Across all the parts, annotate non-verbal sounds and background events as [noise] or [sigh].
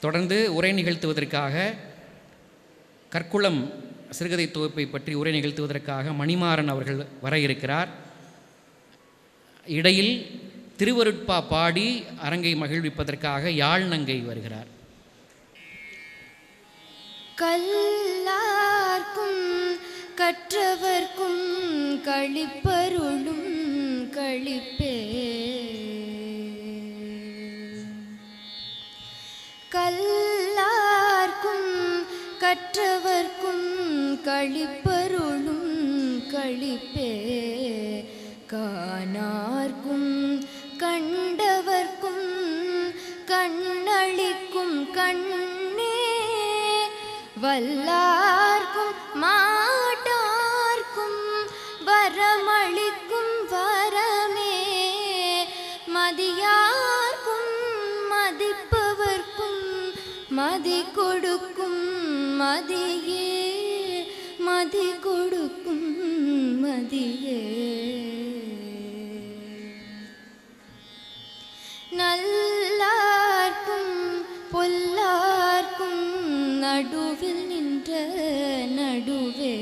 தொடர்ந்து உரை நிகழ்த்துவதற்காக கற்குளம் சிறுகதை தொகுப்பை பற்றி உரை நிகழ்த்துவதற்காக மணிமாறன் அவர்கள் வர இருக்கிறார். இடையில் திருவருட்பா பாடி அரங்கை மகிழ்விப்பதற்காக யாழ் நங்கை வருகிறார். கல்லார்க்கும் கற்றவர்க்கும் கழிப்பருளும் களிப்பே கல்லார்க்கும் கற்றவர்க்கும் கழிப்பருளும் கழிப்பே காணார்க்கும் கண்டவர்க்கும் கண்ணளிக்கும் கண்ணே. வல்லார்க்கும் மா மதியே மதி கொடுக்கும் மதியே. நல்லார்க்கும் பொல்லார்க்கும் நடுவில் நின்ற நடுவே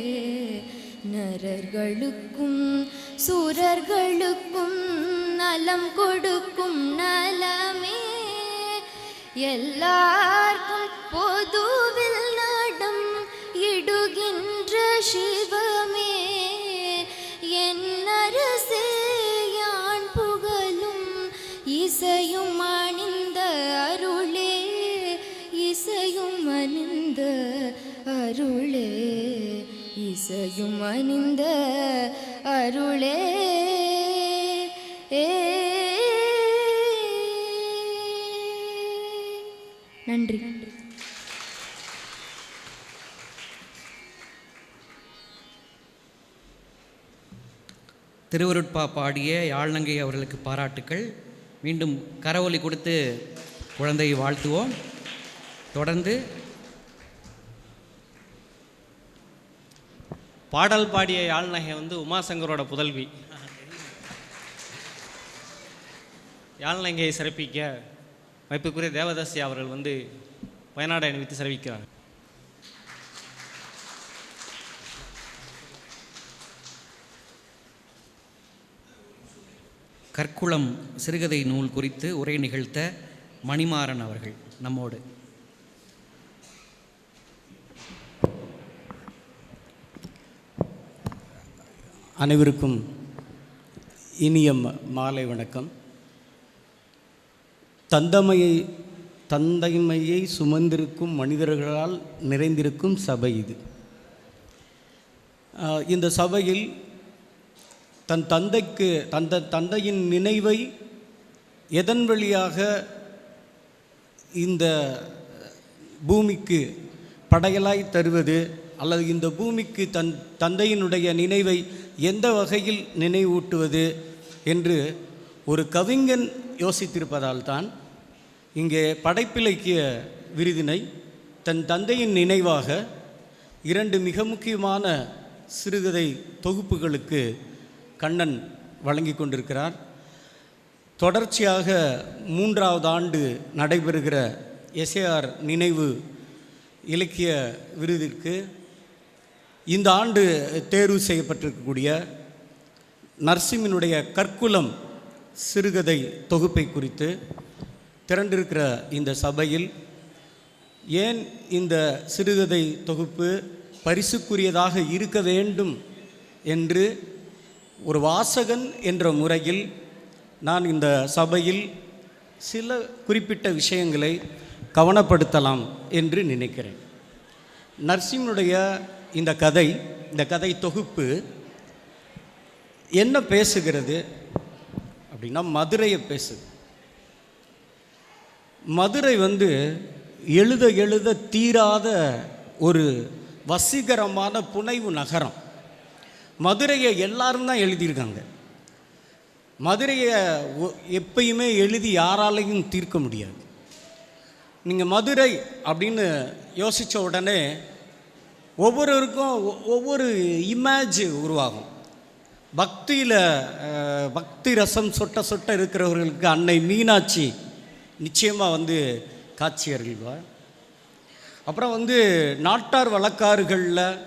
நரர்களுக்கும் சுரர்களுக்கும் நலம் கொடுக்கும் நலமே. எல்லார்க்கும் பொதுவில் இசையும் அணிந்த அருளே இசையும் அணிந்த அருளே இசையும் அணிந்த அருளே. ஏ. நன்றி. திருவருட்பா பாடிய யாழ்நங்கை அவர்களுக்கு பாராட்டுக்கள். மீண்டும் கரவொலி கொடுத்து குழந்தையை வாழ்த்துவோம். தொடர்ந்து பாடல் பாடிய யாழ்நகை வந்து உமாசங்கரோட புதல்வி. யாழ்நகையை சிறப்பிக்க வைப்புக்குரிய தேவதாசி அவர்கள் வந்து வயநாடு அணிவித்து சிறப்பிக்கிறார் கற்குளம் சிறுகதை நூல் குறித்து உரை நிகழ்த்த மணிமாறன் அவர்கள் நம்மோடு. அனைவருக்கும் இனிய ம- மாலை வணக்கம். தந்தமையை தந்தைமையை சுமந்திருக்கும் மனிதர்களால் நிறைந்திருக்கும் சபை இது. இந்த சபையில் தன் தந்தைக்கு தந்த தந்தையின் நினைவை எதன் வழியாக இந்த பூமிக்கு படையலாய் தருவது அல்லது இந்த பூமிக்கு தன் தந்தையினுடைய நினைவை எந்த வகையில் நினைவூட்டுவது என்று ஒரு கவிஞன் யோசித்திருப்பதால் தான் இங்கே படைப்பிலக்கிய விருதினை தன் தந்தையின் நினைவாக இரண்டு மிக முக்கியமான சிறுகதை தொகுப்புகளுக்கு கண்ணன் வழங்கி கொண்டிருக்கிறார். தொடர்ச்சியாக மூன்றாவது ஆண்டு நடைபெறுகிற எஸ்ஏஆர் நினைவு இலக்கிய விருதிற்கு இந்த ஆண்டு தேர்வு செய்யப்பட்டிருக்கக்கூடிய நர்சிமினுடைய கற்குலம் சிறுகதை தொகுப்பை குறித்து திரண்டிருக்கிற இந்த சபையில் ஏன் இந்த சிறுகதை தொகுப்பு பரிசுக்குரியதாக இருக்க வேண்டும் என்று ஒரு வாசகன் என்ற முறையில் நான் இந்த சபையில் சில குறிப்பிட்ட விஷயங்களை கவனப்படுத்தலாம் என்று நினைக்கிறேன். நர்சிம்னுடைய இந்த கதை இந்த கதை தொகுப்பு என்ன பேசுகிறது அப்படின்னா மதுரையை பேசுது. மதுரை வந்து எழுத எழுத தீராத ஒரு வசீகரமான புனைவு நகரம். மதுரையை எல்லாரும் தான் எழுதியிருக்காங்க. மதுரையை ஒ- எப்பயுமே எழுதி யாராலையும் தீர்க்க முடியாது. நீங்கள் மதுரை அப்படின்னு யோசித்த உடனே ஒவ்வொருவருக்கும் ஒவ்வொரு இமேஜ் உருவாகும். பக்தியில் பக்தி ரசம் சொட்ட சொட்ட இருக்கிறவர்களுக்கு அன்னை மீனாட்சி நிச்சயமாக வந்து காட்சி அருள்வார் அப்புறம் வந்து நாட்டார் வழக்காறுகளில்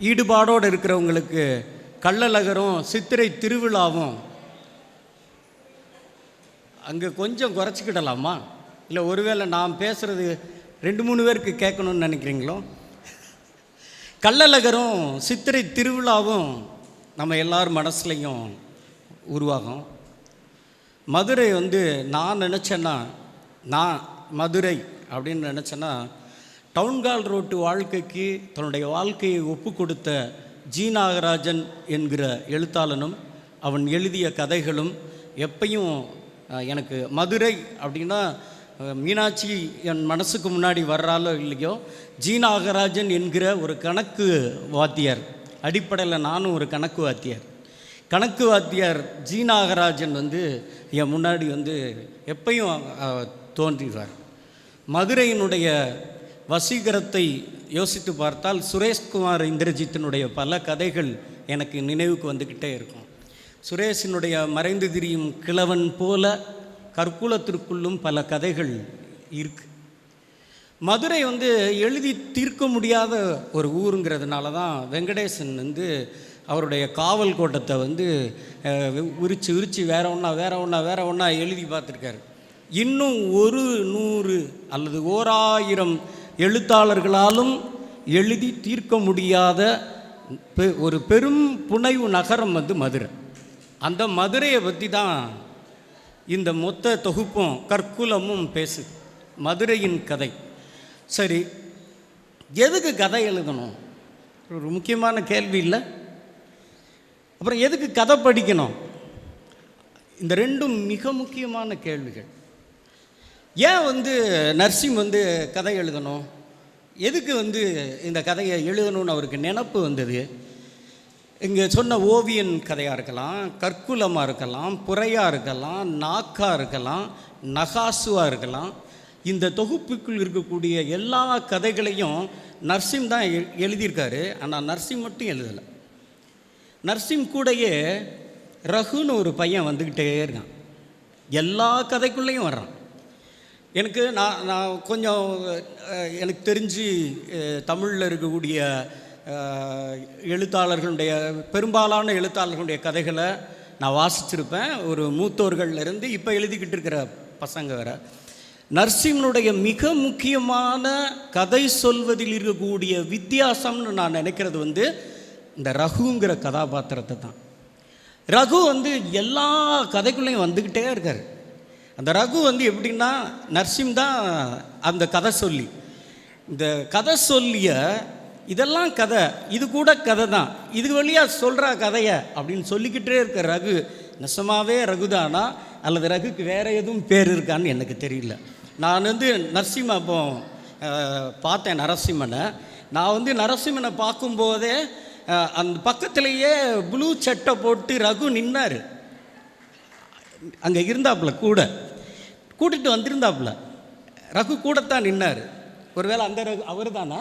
ஈடுபாடோடு இருக்கிறவங்களுக்கு கள்ளழகரும் சித்திரை திருவிழாவும் அங்கே கொஞ்சம் குறைச்சிக்கிடலாமா? இல்லை ஒருவேளை நான் பேசுகிறது ரெண்டு மூணு பேருக்கு கேட்கணும்னு நினைக்கிறீங்களோ? கள்ளழகரும் சித்திரை திருவிழாவும் நம்ம எல்லார் மனசுலையும் உருவாகும். மதுரை வந்து நான் நினச்சேன்னா நான் மதுரை அப்படின்னு நினச்சேன்னா டவுன்கால் ரோட்டு வாழ்க்கைக்கு தன்னுடைய வாழ்க்கையை ஒப்பு கொடுத்த ஜி நாகராஜன் என்கிற எழுத்தாளனும் அவன் எழுதிய கதைகளும் எப்பையும் எனக்கு மதுரை அப்படின்னா மீனாட்சி என் மனசுக்கு முன்னாடி வர்றாலோ இல்லையோ ஜி நாகராஜன் என்கிற ஒரு கணக்கு வாத்தியார் அடிப்படையில் நானும் ஒரு கணக்கு வாத்தியார். கணக்கு வாத்தியார் ஜி நாகராஜன் வந்து என் முன்னாடி வந்து எப்பையும் அஹ், மதுரையினுடைய வசீகரத்தை யோசித்து பார்த்தால் சுரேஷ்குமார் இந்திரஜித்தினுடைய பல கதைகள் எனக்கு நினைவுக்கு வந்துக்கிட்டே இருக்கும். சுரேஷினுடைய மறைந்து திரியும் கிழவன் போல கற்குலத்திற்குள்ளும் பல கதைகள் இருக்கு. மதுரை வந்து எழுதி தீர்க்க முடியாத ஒரு ஊருங்கிறதுனால தான் வெங்கடேசன் வந்து அவருடைய காவல் கோட்டத்தை வந்து உரிச்சு உரிச்சு வேற ஒன்றா வேற ஒன்றா வேற ஒன்றா எழுதி பார்த்துருக்காரு. இன்னும் ஒரு நூறு அல்லது ஓராயிரம் எழுத்தாளர்களாலும் எழுதி தீர்க்க முடியாத பெ- ஒரு பெரும் புனைவு நகரம் வந்து மதுரை. அந்த மதுரையை பற்றி தான் இந்த மொத்த தொகுப்பும் கற்குலமும் பேசு மதுரையின் கதை. சரி எதுக்கு கதை எழுதணும்? ஒரு முக்கியமான கேள்வி இல்லை? அப்புறம் எதுக்கு கதை படிக்கணும்? இந்த ரெண்டும் மிக முக்கியமான கேள்விகள். ஏன் வந்து நர்சிம் வந்து கதை எழுதணும்? எதுக்கு வந்து இந்த கதையை எழுதணும்னு அவருக்கு நினப்பு வந்தது? இங்கே சொன்ன ஓவியன் கதையாக இருக்கலாம் கற்குலமாக இருக்கலாம் புறையாக இருக்கலாம் நாக்காக இருக்கலாம் நகாசுவாக இருக்கலாம். இந்த தொகுப்புக்குள் இருக்கக்கூடிய எல்லா கதைகளையும் நர்சிம் தான் எ- எழுதியிருக்காரு. ஆனால் நர்சிம் மட்டும் எழுதலை. நர்சிம் கூடயே ரகுன்னு ஒரு பையன் வந்துக்கிட்டே இருக்கான். எல்லா கதைக்குள்ளேயும் வர்றான். எனக்கு நான் நான் கொஞ்சம் எனக்கு தெரிஞ்சு தமிழில் இருக்கக்கூடிய எழுத்தாளர்களுடைய பெரும்பாலான எழுத்தாளர்களுடைய கதைகளை நான் வாசிச்சிருப்பேன். ஒரு மூத்தோர்கள்லேருந்து இப்போ எழுதிக்கிட்டு இருக்கிற பசங்க வேற. நர்சிம்னுடைய மிக முக்கியமான கதை சொல்வதில் இருக்கக்கூடிய வித்தியாசம்னு நான் நினைக்கிறது வந்து இந்த ரகுங்கிற கதாபாத்திரத்தை தான். ரகு வந்து எல்லா கதைக்குள்ளேயும் வந்துக்கிட்டே இருக்கார். அந்த ரகு வந்து எப்படின்னா நர்சிம் தான் அந்த கதை சொல்லி. இந்த கதை சொல்லிய இதெல்லாம் கதை இது கூட கதை தான் இது வழியாக சொல்கிற கதையை அப்படின்னு சொல்லிக்கிட்டே இருக்க ரகு நெசமாவே ரகுதானா அல்லது ரகுக்கு வேறு எதுவும் பேர் இருக்கான்னு எனக்கு தெரியல. நான் வந்து நரசிம்ம அப்போ பார்த்தேன் நரசிம்மனை. நான் வந்து நரசிம்மனை பார்க்கும்போதே அந்த பக்கத்திலேயே ப்ளூ சட்டை போட்டு ரகு நின்னார். அங்கே இருந்தாப்புல கூட. கூட்டிகிட்டு வந்திருந்தாப்புல. ரகு கூடத்தான் நின்னார். ஒருவேளை அந்த ரகு அவர் தானா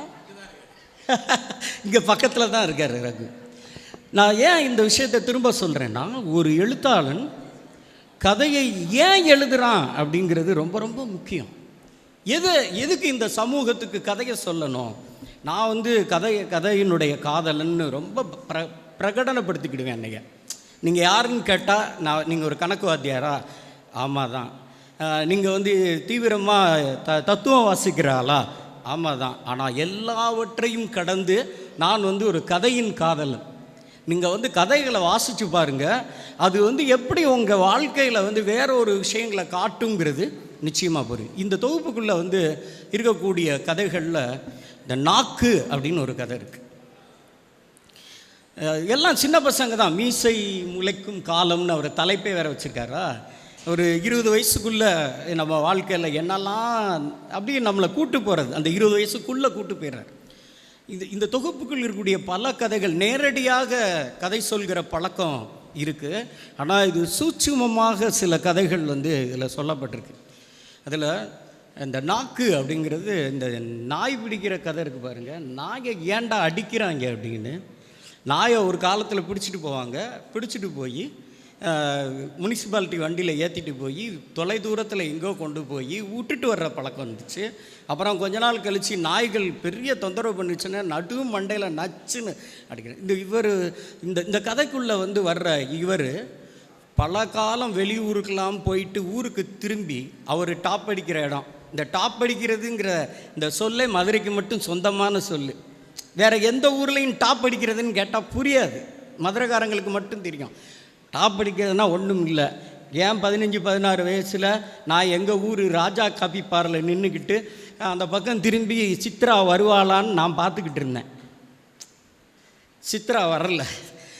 [laughs] இங்கே பக்கத்தில் தான் இருக்கார் ரகு. நான் ஏன் இந்த விஷயத்தை திரும்ப சொல்கிறேன்னா ஒரு எழுத்தாளன் கதையை ஏன் எழுதுகிறான் அப்படிங்கிறது ரொம்ப ரொம்ப முக்கியம். எது எதுக்கு இந்த சமூகத்துக்கு கதையை சொல்லணும்? நான் வந்து கதை கதையினுடைய காதலன்னு ரொம்ப பிர பிரகடனப்படுத்திக்கிடுவேன் என்னைய. நீங்கள் யாருன்னு கேட்டால் நான் நீங்கள் ஒரு கணக்கு வாத்தியாரா? ஆமாம் தான் நீங்கள் வந்து தீவிரமாக த தத்துவம் வாசிக்கிறாளா ஆமாம் தான் ஆனால் எல்லாவற்றையும் கடந்து நான் வந்து ஒரு கதையின் காதலன். நீங்கள் வந்து கதைகளை வாசித்து பாருங்க. அது வந்து எப்படி உங்கள் வாழ்க்கையில் வந்து வேற ஒரு விஷயங்களை காட்டுங்கிறது நிச்சயமாக புரியும். இந்த தொகுப்புக்குள்ளே வந்து இருக்கக்கூடிய கதைகளில் இந்த நாக்கு அப்படின்னு ஒரு கதை இருக்குது எல்லாம் சின்ன பசங்க தான். மீசை முளைக்கும் காலம்னு அவர் தலைப்பே வேற வச்சுருக்காரா? ஒரு இருபது வயசுக்குள்ளே நம்ம வாழ்க்கையில் என்னெல்லாம் அப்படியே நம்மளை கூட்டு போகிறது அந்த இருபது வயசுக்குள்ளே கூட்டு போயிடுறார். இது இந்த தொகுப்புக்குள் இருக்கக்கூடிய பல கதைகள் நேரடியாக கதை சொல்கிற பழக்கம் இருக்குது ஆனால் இது சூட்சுமமாக சில கதைகள் வந்து இதில் சொல்லப்பட்டிருக்கு. அதில் இந்த நாக்கு அப்படிங்கிறது இந்த நாய் பிடிக்கிற கதை இருக்குது பாருங்கள் நாயை ஏன்டா அடிக்கிறாங்க அப்படின்னு நாயை ஒரு காலத்தில் பிடிச்சிட்டு போவாங்க. பிடிச்சிட்டு போய் முனிசிபாலிட்டி வண்டியில் ஏற்றிட்டு போய் தொலை தூரத்தில் எங்கோ கொண்டு போய் விட்டுட்டு வர்ற பழக்கம் இருந்துச்சு அப்புறம் கொஞ்ச நாள் கழித்து நாய்கள் பெரிய தொந்தரவு பண்ணிச்சுன்னா நடு மண்டையில் நச்சுன்னு அடிக்கிறேன். இந்த இவர் இந்த இந்த கதைக்குள்ளே வந்து வர்ற இவர் பல காலம் வெளியூருக்கெல்லாம் போயிட்டு ஊருக்கு திரும்பி அவர் டாப் அடிக்கிற இடம். இந்த டாப் அடிக்கிறதுங்கிற இந்த சொல்லே மதுரைக்கு மட்டும் சொந்தமான சொல்லு. வேறு எந்த ஊர்லேயும் டாப் அடிக்கிறதுன்னு கேட்டால் புரியாது. மதுரகாரங்களுக்கு மட்டும் தெரியும். டாப் அடிக்கிறதுனா ஒன்றும் இல்லை. ஏன் பதினஞ்சு பதினாறு வயசில் நான் எங்கள் ஊர் ராஜா காபி பாரில் நின்றுக்கிட்டு அந்த பக்கம் திரும்பி சித்ரா வருவாளான்னு நான் பார்த்துக்கிட்டு இருந்தேன். சித்ரா வரல.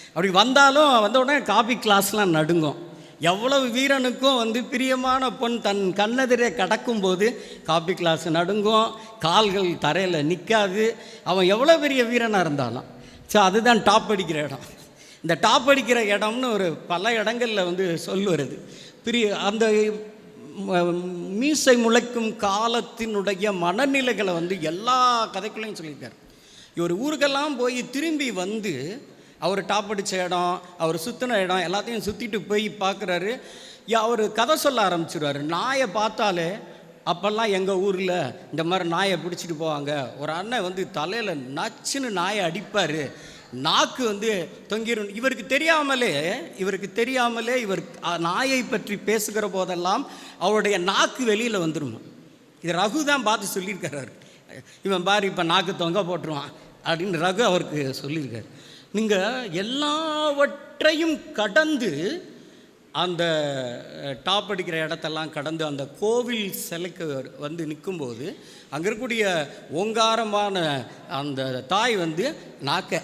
அப்படி வந்தாலும் வந்த உடனே காபி கிளாஸ்லாம் நடுங்கும். எவ்வளவு வீரனுக்கும் வந்து பிரியமான பொன் தன் கண்ணெதிரே கடக்கும்போது காபி கிளாஸ் நடுங்கும் கால்கள் தரையில் நிற்காது அவன் எவ்வளோ பெரிய வீரனாக இருந்தாலும். ஸோ அதுதான் டாப் அடிக்கிற இடம். இந்த டாப் அடிக்கிற இடம்னு ஒரு பல இடங்களில் வந்து சொல் வருது. பிரிய அந்த மீசை முளைக்கும் காலத்தினுடைய மனநிலைகளை வந்து எல்லா கதைக்குள்ளேயும் சொல்லியிருக்காரு. இவர் ஊருக்கெல்லாம் போய் திரும்பி வந்து அவர் டாப் அடித்த இடம் அவர் சுற்றின இடம் எல்லாத்தையும் சுற்றிட்டு போய் பார்க்குறாரு அவர் கதை சொல்ல ஆரம்பிச்சிடுவார் நாயை பார்த்தாலே அப்போல்லாம் எங்கள் ஊரில் இந்த மாதிரி நாயை பிடிச்சிட்டு போவாங்க. ஒரு அண்ணன் வந்து தலையில் நச்சுன்னு நாயை அடிப்பார். நாக்கு வந்து தொங்கிரும். இவருக்கு தெரியாமலே இவருக்கு தெரியாமலே இவர் நாயை பற்றி பேசுகிற போதெல்லாம் அவருடைய நாக்கு வெளியில் வந்துடும் இது ரகு தான் பார்த்து சொல்லியிருக்காரு. அவர். இவன் பாரு இப்போ நாக்கு தொங்க போட்டுருவான் அப்படின்னு ரகு அவருக்கு சொல்லியிருக்காரு. நீங்கள் எல்லாவற்றையும் கடந்து அந்த டாப் அடிக்கிற இடத்தெல்லாம் கடந்து அந்த கோவில் சிலைக்கு வந்து நிற்கும்போது அங்கே இருக்கக்கூடிய ஓங்காரமான அந்த தாய் வந்து நாக்க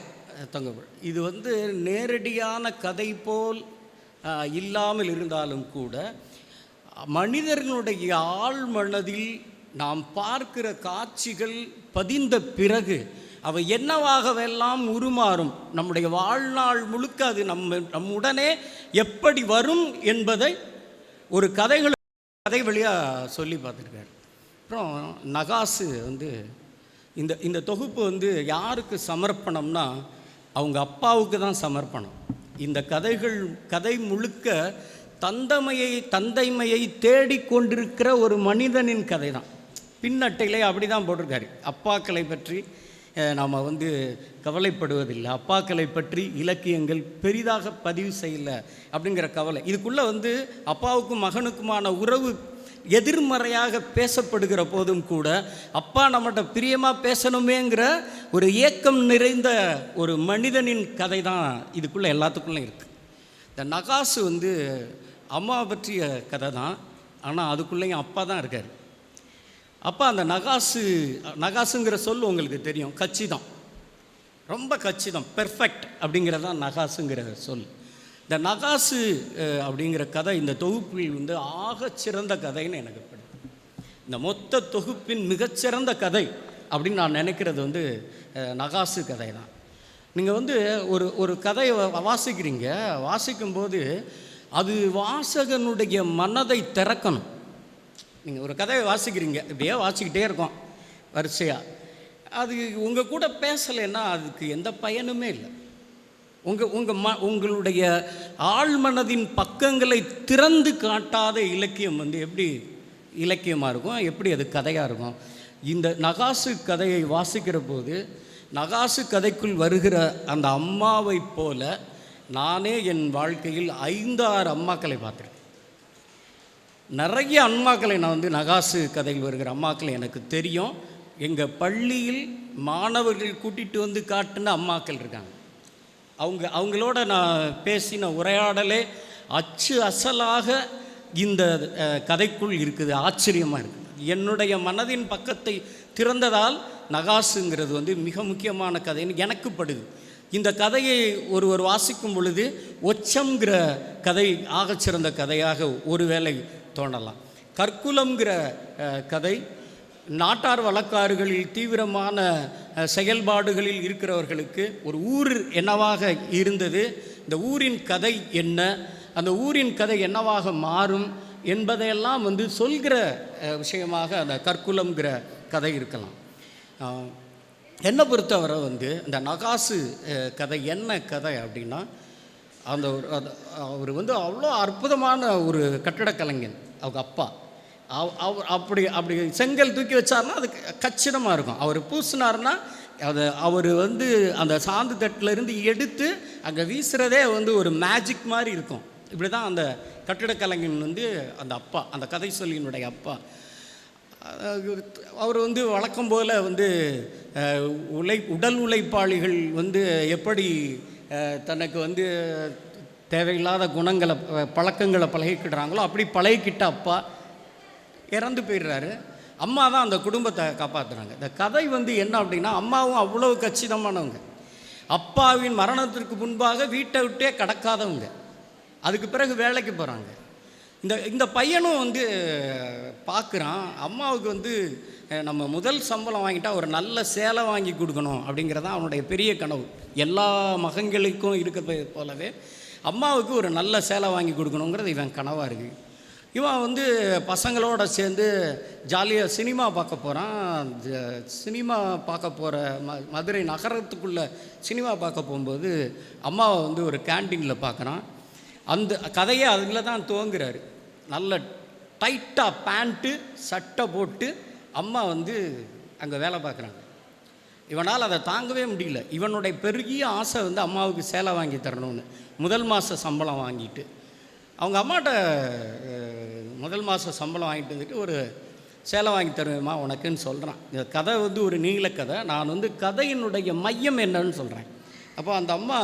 தொங்க இது வந்து நேரடியான கதை போல் இல்லாமல் இருந்தாலும் கூட மனிதர்களுடைய ஆழ்மனதில் நாம் பார்க்கிற காட்சிகள் பதிந்த பிறகு அவை என்னவாகவெல்லாம் உருமாறும்? நம்முடைய வாழ்நாள் முழுக்க அது நம்ம நம்முடனே எப்படி வரும் என்பதை ஒரு கதைகள் கதை வழியாக சொல்லி பார்த்துருக்காரு. அப்புறம் நகாசு வந்து இந்த இந்த தொகுப்பு வந்து யாருக்கு சமர்ப்பணம்னா அவங்க அப்பாவுக்கு தான் சமர்ப்பணம். இந்த கதைகள் கதை முழுக்க தந்தமையை தந்தைமையை தேடிக்கொண்டிருக்கிற ஒரு மனிதனின் கதை தான் பின்னட்டையிலே அப்படி தான் போட்டிருக்காரு. அப்பாக்களை பற்றி நாம் வந்து கவலைப்படுவதில்லை. அப்பாக்களை பற்றி இலக்கியங்கள் பெரிதாக பதிவு செய்யலை அப்படிங்கிற கவலை. இதுக்குள்ளே வந்து அப்பாவுக்கும் மகனுக்குமான உறவு எதிர்மறையாக பேசப்படுகிற போதும் கூட அப்பா நம்மகிட்ட பிரியமாக பேசணுமேங்கிற ஒரு ஏக்கம் நிறைந்த ஒரு மனிதனின் கதை தான் இதுக்குள்ளே எல்லாத்துக்குள்ளே இருக்குது இந்த நகாசு வந்து அம்மா பற்றிய கதை தான். ஆனால் அதுக்குள்ளேயும் அப்பா தான் இருக்கார். அப்போ அந்த நகாசு நகாசுங்கிற சொல் உங்களுக்கு தெரியும். கச்சிதம். ரொம்ப கச்சிதம். பெர்ஃபெக்ட் அப்படிங்கிறது தான் நகாசுங்கிற சொல். இந்த நகாசு அப்படிங்கிற கதை இந்த தொகுப்பில் வந்து ஆகச்சிறந்த கதைன்னு எனக்கு படுது. இந்த மொத்த தொகுப்பின் மிகச்சிறந்த கதை அப்படின்னு நான் நினைக்கிறது வந்து நகாசு கதை தான் நீங்கள் வந்து ஒரு ஒரு கதையை வாசிக்கிறீங்க. வாசிக்கும்போது அது வாசகனுடைய மனதை திறக்கணும். நீங்கள் ஒரு கதையை வாசிக்கிறீங்க இப்படியே வாசிக்கிட்டே இருக்கோம் வரிசையாக அது உங்கள் கூட பேசலைன்னா அதுக்கு எந்த பயனுமே இல்லை. உங்கள் உங்கள் ம உங்களுடைய ஆழ்மனதின் பக்கங்களை திறந்து காட்டாத இலக்கியம் வந்து எப்படி இலக்கியமாக இருக்கும் எப்படி அது கதையாக இருக்கும்? இந்த நகாசு கதையை வாசிக்கிற போது நகாசு கதைக்குள் வருகிற அந்த அம்மாவைப் போல நானே என் வாழ்க்கையில் ஐந்தாறு அம்மாக்களை பார்த்துருக்கேன். நிறைய அம்மாக்களை நான் வந்து நகாசு கதையில் வருகிற அம்மாக்களை எனக்கு தெரியும். எங்கள் பள்ளியில் மாணவர்கள் கூட்டிகிட்டு வந்து காட்டுன அம்மாக்கள் இருக்காங்க. அவங்க அவங்களோட நான் பேசின உரையாடலே அச்சு அசலாக இந்த கதைக்குள் இருக்குது. ஆச்சரியமாக இருக்குது. என்னுடைய மனதின் பக்கத்தை திறந்ததால் நகாசுங்கிறது வந்து மிக முக்கியமான கதைன்னு எனக்கு படுது. இந்த கதையை ஒருவர் வாசிக்கும் பொழுது ஒச்சம்ங்கிற கதை ஆகச்சிறந்த கதையாக ஒருவேளை தோணலாம். கற்குலம்ங்கிற கதை நாட்டார் வழக்காறுகளில் தீவிரமான செயல்பாடுகளில் இருக்கிறவர்களுக்கு ஒரு ஊர் என்னவாக இருந்தது இந்த ஊரின் கதை என்ன அந்த ஊரின் கதை என்னவாக மாறும் என்பதையெல்லாம் வந்து சொல்கிற விஷயமாக அந்த கற்குலம்ங்கிற கதை இருக்கலாம். என்னை பொறுத்தவரை வந்து இந்த நகாசு கதை என்ன கதை அப்படின்னா அந்த ஒரு அவர் வந்து அவ்வளோ அற்புதமான ஒரு கட்டிடக்கலைஞன். அவங்க அப்பா. அவ- அவர் அப்படி அப்படி செங்கல் தூக்கி வச்சாருன்னா அது கச்சிதமாக இருக்கும். அவர் பூசினார்னா அதை அவர் வந்து அந்த சாந்து தட்டுல இருந்து எடுத்து அங்கே வீசுகிறதே வந்து ஒரு மேஜிக் மாதிரி இருக்கும். இப்படி தான் அந்த கட்டிடக் கலைஞன் வந்து அந்த அப்பா அந்த கதை சொல்லியினுடைய அப்பா. அவர் வந்து வழக்கம் போல் வந்து உழை உடல் உழைப்பாளிகள் வந்து எப்படி தனக்கு வந்து தேவையில்லாத குணங்களை பழக்கங்களை பழகிக்கிடுறாங்களோ அப்படி பழகிக்கிட்ட அப்பா இறந்து போயிடுறாரு. அம்மா தான் அந்த குடும்பத்தை காப்பாற்றுறாங்க இந்த கதை வந்து என்ன அப்படின்னா அம்மாவும் அவ்வளோ கச்சிதமானவங்க. அப்பாவின் மரணத்திற்கு முன்பாக வீட்டை விட்டே கடக்காதவங்க. அதுக்கு பிறகு வேலைக்கு போகிறாங்க இந்த இந்த பையனும் வந்து பார்க்குறான் அம்மாவுக்கு வந்து நம்ம முதல் சம்பளம் வாங்கிட்டால் ஒரு நல்ல சேலை வாங்கி கொடுக்கணும் அப்படிங்கிறதான் அவனுடைய பெரிய கனவு. எல்லா மகன்களுக்கும் இருக்கிறது போலவே அம்மாவுக்கு ஒரு நல்ல சேலை வாங்கி கொடுக்கணுங்கிறது இவன் கனவாக இருக்குது இவன் வந்து பசங்களோட சேர்ந்து ஜாலியாக சினிமா பார்க்க போகிறான் சினிமா பார்க்க போகிற ம மதுரை நகரத்துக்குள்ளே சினிமா பார்க்க போகும்போது அம்மாவை வந்து ஒரு கேன்டீனில் பார்க்குறான். அந்த கதையை அதில் தான் துவங்குறாரு. நல்ல டைட்டாக பேண்ட்டு சட்டை போட்டு அம்மா வந்து அங்கே வேலை பார்க்குறாங்க. இவனால் அதை தாங்கவே முடியல. இவனுடைய பெருகிய ஆசை வந்து அம்மாவுக்கு சேலை வாங்கி தரணும்னு. முதல் மாத சம்பளம் வாங்கிட்டு. அவங்க அம்மாட்ட முதல் மாத சம்பளம் வாங்கிட்டு வந்துட்டு ஒரு சேலை வாங்கி தருவேம்மா உனக்குன்னு சொல்கிறான் இந்த கதை வந்து ஒரு நீள கதை. நான் வந்து கதையினுடைய மையம் என்னன்னு சொல்கிறேன் அப்போ அந்த அம்மா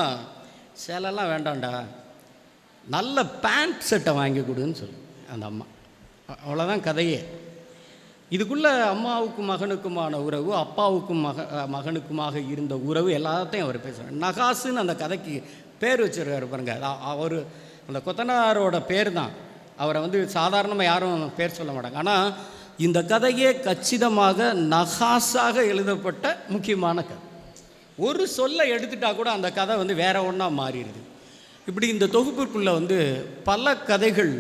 சேலைலாம் வேண்டாம்டா. நல்ல பேண்ட் செட்டை வாங்கி கொடுன்னு சொல்லு. அந்த அம்மா. அவ்வளோதான் கதையே. இதுக்குள்ளே அம்மாவுக்கும் மகனுக்குமான உறவு அப்பாவுக்கும் மக மகனுக்குமாக இருந்த உறவு எல்லாத்தையும் அவர் பேசுகிறார் நகாசுன்னு அந்த கதைக்கு பேர் வச்சிருக்காரு பாருங்க. அவர் அந்த கொத்தனாரோட பேர் தான் அவரை வந்து சாதாரணமாக யாரும் பேர் சொல்ல மாட்டாங்க. ஆனால் இந்த கதையே கச்சிதமாக நகாசாக எழுதப்பட்ட முக்கியமான கதை. ஒரு சொல்லை எடுத்துட்டா கூட அந்த கதை வந்து வேற ஒன்றா மாறிடுது. இப்படி இந்த தொகுப்பிற்குள்ளே வந்து பல கதைகள்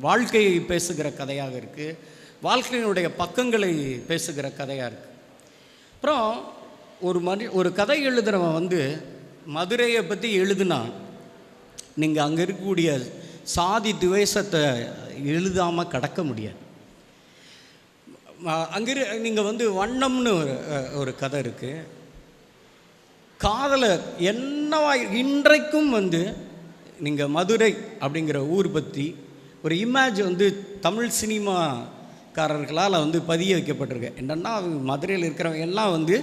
வாழ்க்கையை பேசுகிற கதையாக இருக்குது வாழ்க்கையினுடைய பக்கங்களை பேசுகிற கதையாக இருக்குது அப்புறம் ஒரு மனி ஒரு கதை எழுதுகிறவன் வந்து மதுரையை பற்றி எழுதுனா நீங்கள் அங்கே இருக்கக்கூடிய சாதி துவேஷத்தை எழுதாமல் கடக்க முடியாது. அங்கே நீங்கள் வந்து வண்ணம்னு ஒரு ஒரு கதை இருக்குது காதலை என்னவா இன்றைக்கும் வந்து நீங்கள் மதுரை அப்படிங்கிற ஊர் பற்றி ஒரு இமேஜ் வந்து தமிழ் சினிமாக்காரர்களால் வந்து பதிய வைக்கப்பட்டிருக்கு. என்னென்னா அவங்க மதுரையில் இருக்கிறவங்க எல்லாம் வந்து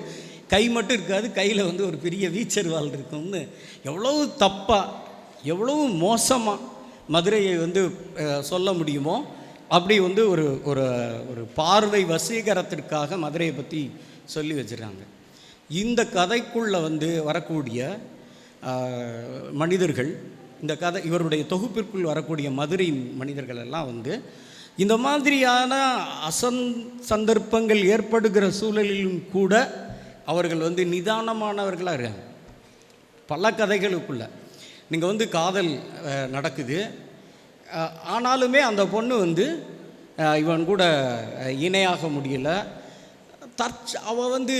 கை மட்டும் இருக்காது கையில் வந்து ஒரு பெரிய வீச்சர் வால் இருக்கும்னு. எவ்வளவு தப்பாக எவ்வளவு மோசமாக மதுரையை வந்து சொல்ல முடியுமோ அப்படி வந்து ஒரு ஒரு ஒரு பார்வை வசீகரத்திற்காக மதுரையை பற்றி சொல்லி வச்சுருக்காங்க. இந்த கதைக்குள்ளே வந்து வரக்கூடிய மனிதர்கள் இந்த கதை இவருடைய தொகுப்பிற்குள் வரக்கூடிய மதுரை மனிதர்கள் எல்லாம் வந்து இந்த மாதிரியான அசந் சந்தர்ப்பங்கள் ஏற்படுகிற சூழலிலும் கூட அவர்கள் வந்து நிதானமானவர்களாக இருக்காங்க. பல கதைகளுக்குள்ள. நீங்கள் வந்து காதல் நடக்குது. ஆனாலுமே அந்த பொண்ணு வந்து இவன் கூட இணையாக முடியலை. தற்ச அவள் வந்து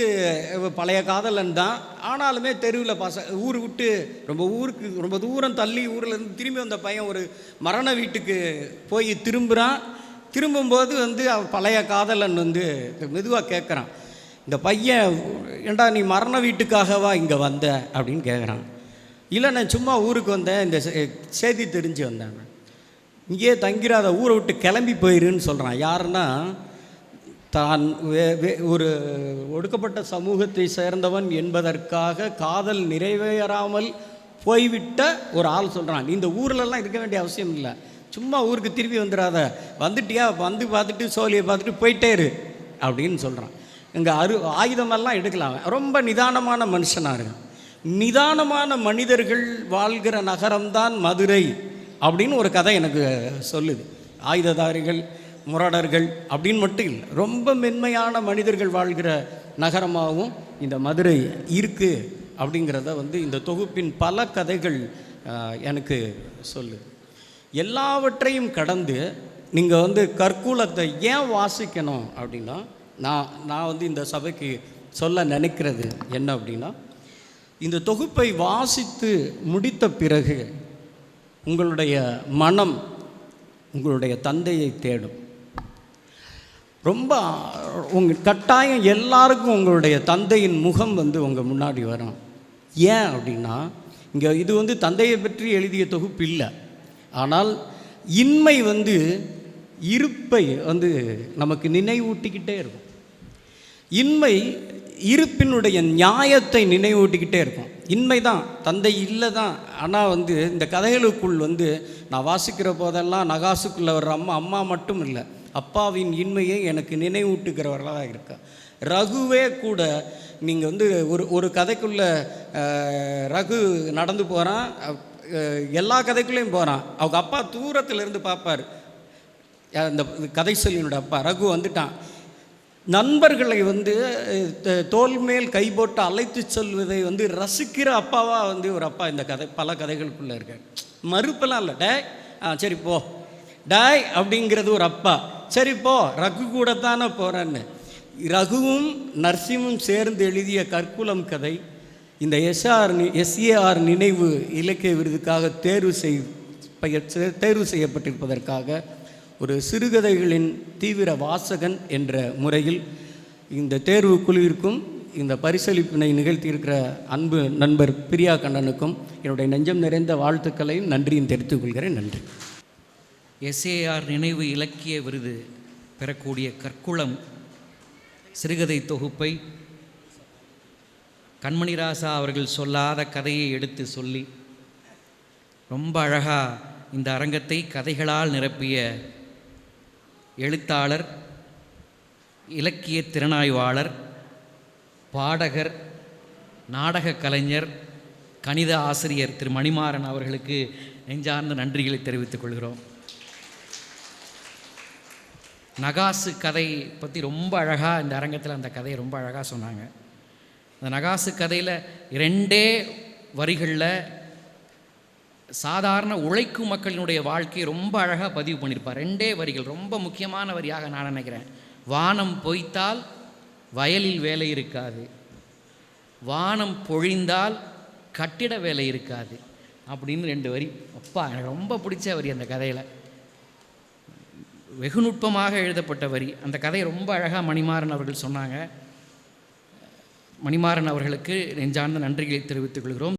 பழைய காதலன் தான். ஆனாலுமே தெருவில் பச ஊர் விட்டு ரொம்ப ஊருக்கு ரொம்ப தூரம் தள்ளி ஊரில் இருந்து திரும்பி வந்த பையன் ஒரு மரண வீட்டுக்கு போய் திரும்புகிறான் திரும்பும்போது வந்து அவன் பழைய காதலன் வந்து மெதுவாக கேட்குறான் இந்த பையன் ஏண்டா நீ மரண வீட்டுக்காகவா இங்கே வந்த? அப்படின்னு கேட்குறான் இல்லை நான் சும்மா ஊருக்கு வந்தேன். இந்த செ- செய்தி தெரிஞ்சு வந்தேன். இங்கேயே தங்கிராத ஊரை விட்டு கிளம்பி போயிருன்னு சொல்கிறான் யாருன்னா தான் வே- வே- ஒரு ஒடுக்கப்பட்ட சமூகத்தை சேர்ந்தவன் என்பதற்காக காதல் நிறைவேறாமல் போய்விட்ட ஒரு ஆள் சொல்கிறான் இந்த ஊர்லலாம் இருக்க வேண்டிய அவசியம் இல்லை. சும்மா ஊருக்கு திரும்பி வந்துடாத வந்துட்டியா? வந்து பார்த்துட்டு சோழியை பார்த்துட்டு போயிட்டே இரு அப்படின்னு சொல்கிறான் இங்கே அரு ஆயுதமெல்லாம் எடுக்கலாம். ரொம்ப நிதானமான மனுஷனாக இருக்கான். நிதானமான மனிதர்கள் வாழ்கிற நகரம்தான் மதுரை அப்படின்னு ஒரு கதை எனக்கு சொல்லுது. ஆயுததாரிகள் முரடர்கள் அப்படின்னு மட்டும் இல்லை ரொம்ப மென்மையான மனிதர்கள் வாழ்கிற நகரமாகவும் இந்த மதுரை இருக்குது அப்படிங்கிறத வந்து இந்த தொகுப்பின் பல கதைகள் எனக்கு சொல்லு. எல்லாவற்றையும் கடந்து நீங்கள் வந்து கற்கூலத்தை ஏன் வாசிக்கணும் அப்படின்னா நான் நான் வந்து இந்த சபைக்கு சொல்ல நினைக்கிறது என்ன அப்படின்னா இந்த தொகுப்பை வாசித்து முடித்த பிறகு உங்களுடைய மனம் உங்களுடைய தந்தையை தேடும். ரொம்ப உங்கள் கட்டாயம் எல்லாருக்கும் உங்களுடைய தந்தையின் முகம் வந்து உங்கள் முன்னாடி வரும். ஏன் அப்படின்னா இங்கே இது வந்து தந்தையை பற்றி எழுதிய தொகுப்பு இல்லை. ஆனால் இன்மை வந்து இருப்பை வந்து நமக்கு நினைவூட்டிக்கிட்டே இருக்கும். இன்மை இருப்பினுடைய நியாயத்தை நினைவூட்டிக்கிட்டே இருக்கும். இன்மை தான் தந்தை இல்லை தான். ஆனால் வந்து இந்த கதைகளுக்குள் வந்து நான் வாசிக்கிற போதெல்லாம் நகாசுக்குள்ளே வர்ற அம்மா அம்மா மட்டும் இல்லை. அப்பாவின் இன்மையை எனக்கு நினைவூட்டுகிறவர்களாக இருக்கா. ரகுவே கூட நீங்கள் வந்து ஒரு ஒரு கதைக்குள்ளே ரகு நடந்து போகிறான் எல்லா கதைக்குள்ளேயும் போகிறான் அவங்க அப்பா தூரத்தில் இருந்து பார்ப்பார் அந்த கதை சொல்லினோட அப்பா ரகு வந்துட்டான். நண்பர்களை வந்து தோல் மேல் கை போட்டு அழைத்து செல்வதை வந்து ரசிக்கிற அப்பாவாக வந்து ஒரு அப்பா இந்த கதை பல கதைகளுக்குள்ளே இருக்கார். மறுப்பெல்லாம் இல்லை. டே ஆ சரி போ. டாய் அப்படிங்கிறது ஒரு அப்பா. சரி போ ரகு கூட தானே போகிறேன்னு ரகுவும் நரசிம்மும் சேர்ந்து எழுதிய கற்குலம் கதை இந்த எஸ்ஆர் எஸ்ஏஆர் நினைவு இலக்கிய விருதுக்காக தேர்வு செய் தேர்வு செய்யப்பட்டிருப்பதற்காக ஒரு சிறுகதைகளின் தீவிர வாசகன் என்ற முறையில் இந்த தேர்வு குழுவிற்கும் இந்த பரிசளிப்பினை நிகழ்த்தியிருக்கிற அன்பு நண்பர் பிரியா கண்ணனுக்கும் என்னுடைய நெஞ்சம் நிறைந்த வாழ்த்துக்களையும் நன்றியும் தெரிவித்துக் கொள்கிறேன். நன்றி. எஸ்ஏஆர் நினைவு இலக்கிய விருது பெறக்கூடிய கற்குளம் சிறுகதை தொகுப்பை கண்மணிராசா அவர்கள் சொல்லாத கதையை எடுத்து சொல்லி ரொம்ப அழகாக இந்த அரங்கத்தை கதைகளால் நிரப்பிய எழுத்தாளர் இலக்கிய திறனாய்வாளர் பாடகர் நாடக கலைஞர் கணித ஆசிரியர் திரு மணிமாறன் அவர்களுக்கு நெஞ்சார்ந்த நன்றிகளை தெரிவித்துக் கொள்கிறோம். நகாசு கதை பற்றி ரொம்ப அழகாக இந்த அரங்கத்தில் அந்த கதையை ரொம்ப அழகாக சொன்னாங்க. அந்த நகாசு கதையில் ரெண்டே வரிகளில் சாதாரண உழைக்கும் மக்களினுடைய வாழ்க்கையை ரொம்ப அழகாக பதிவு பண்ணியிருப்பார் ரெண்டே வரிகள் ரொம்ப முக்கியமான வரியாக நான் நினைக்கிறேன். வானம் பொய்த்தால் வயலில் வேலை இருக்காது. வானம் பொழிந்தால் கட்டிட வேலை இருக்காது. அப்படின்னு ரெண்டு வரி. அப்பா எனக்கு ரொம்ப பிடிச்ச வரி அந்த கதையில். வெகு நுட்பமாக எழுதப்பட்ட வரி. அந்த கதையை ரொம்ப அழகாக மணிமாறன் அவர்கள் சொன்னாங்க. மணிமாறன் அவர்களுக்கு நெஞ்சார்ந்த நன்றிகளை தெரிவித்துக் கொள்கிறோம்.